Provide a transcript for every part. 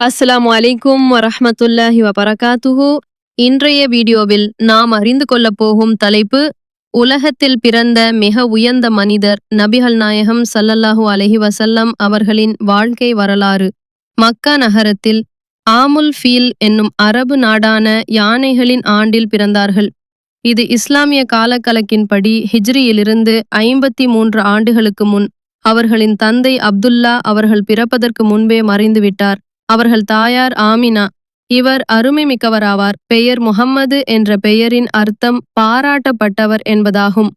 அஸ்லாம் வலைக்கும் வரஹ்மத்துல்லாஹி வபரகாத்துஹு. இன்றைய வீடியோவில் நாம் அறிந்து கொள்ளப் போகும் தலைப்பு உலகத்தில் பிறந்த மிக உயர்ந்த மனிதர் நபிகள் நாயகம் சல்லல்லாஹூ அலஹி வசல்லம் அவர்களின் வாழ்க்கை வரலாறு. மக்கா நகரத்தில் ஆமுல் ஃபீல் என்னும் அரபு நாடான யானைகளின் ஆண்டில் பிறந்தார்கள். இது இஸ்லாமிய காலக்கலக்கின்படி ஹிஜ்ரியிலிருந்து ஐம்பத்தி மூன்று ஆண்டுகளுக்கு முன் அவர்களின் தந்தை அப்துல்லா அவர்கள் பிறப்பதற்கு முன்பே மறைந்துவிட்டார். அவர்கள் தாயார் ஆமினா. இவர் அருமை மிக்கவராவார் பெயர் முகம்மது என்ற பெயரின் அர்த்தம் பாராட்டப்பட்டவர் என்பதாகும்.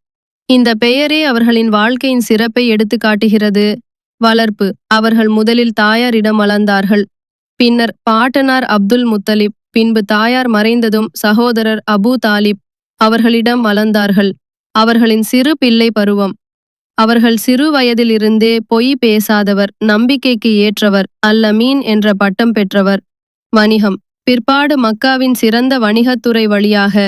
இந்த பெயரே அவர்களின் வாழ்க்கையின் சிறப்பை எடுத்து காட்டுகிறது. வளர்ப்பு. அவர்கள் முதலில் தாயாரிடம் வளர்ந்தார்கள். பின்னர் பாட்டனார் அப்துல் முத்தலிப் பின்பு தாயார் மறைந்ததும் சகோதரர் அபூ தாலிப் அவர்களிடம் வளர்ந்தார்கள். அவர்களின் சிறு பிள்ளை பருவம். அவர்கள் சிறு வயதிலிருந்தே பொய் பேசாதவர் நம்பிக்கைக்கு ஏற்றவர் அல்ல மீன் என்ற பட்டம் பெற்றவர். வணிகம். பிற்பாடு மக்காவின் சிறந்த வணிகத்துறை வழியாக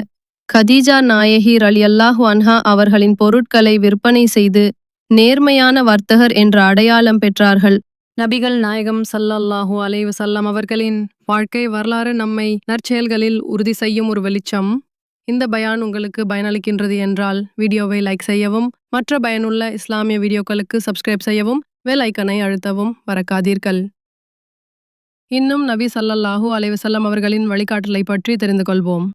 கதீஜா நாயகி ரலியல்லாஹு அன்ஹா அவர்களின் பொருட்களை விற்பனை செய்து நேர்மையான வர்த்தகர் என்ற அடையாளம் பெற்றார்கள். நபிகள் நாயகம் சல்லல்லாஹு அலைவசல்லம் அவர்களின் வாழ்க்கை வரலாறு நம்மை நற்செயல்களில் உறுதி செய்யும் ஒரு வெளிச்சம். இந்த பயான் உங்களுக்கு பயனளிக்கின்றது என்றால் வீடியோவை லைக் செய்யவும் மற்ற பயனுள்ள இஸ்லாமிய வீடியோக்களுக்கு சப்ஸ்கிரைப் செய்யவும் வெல் ஐக்கனை அழுத்தவும் மறக்காதீர்கள். இன்னும் நபி சல்லல்லாஹூ அலைவசல்லம் அவர்களின் வழிகாட்டலை பற்றி தெரிந்து கொள்வோம்.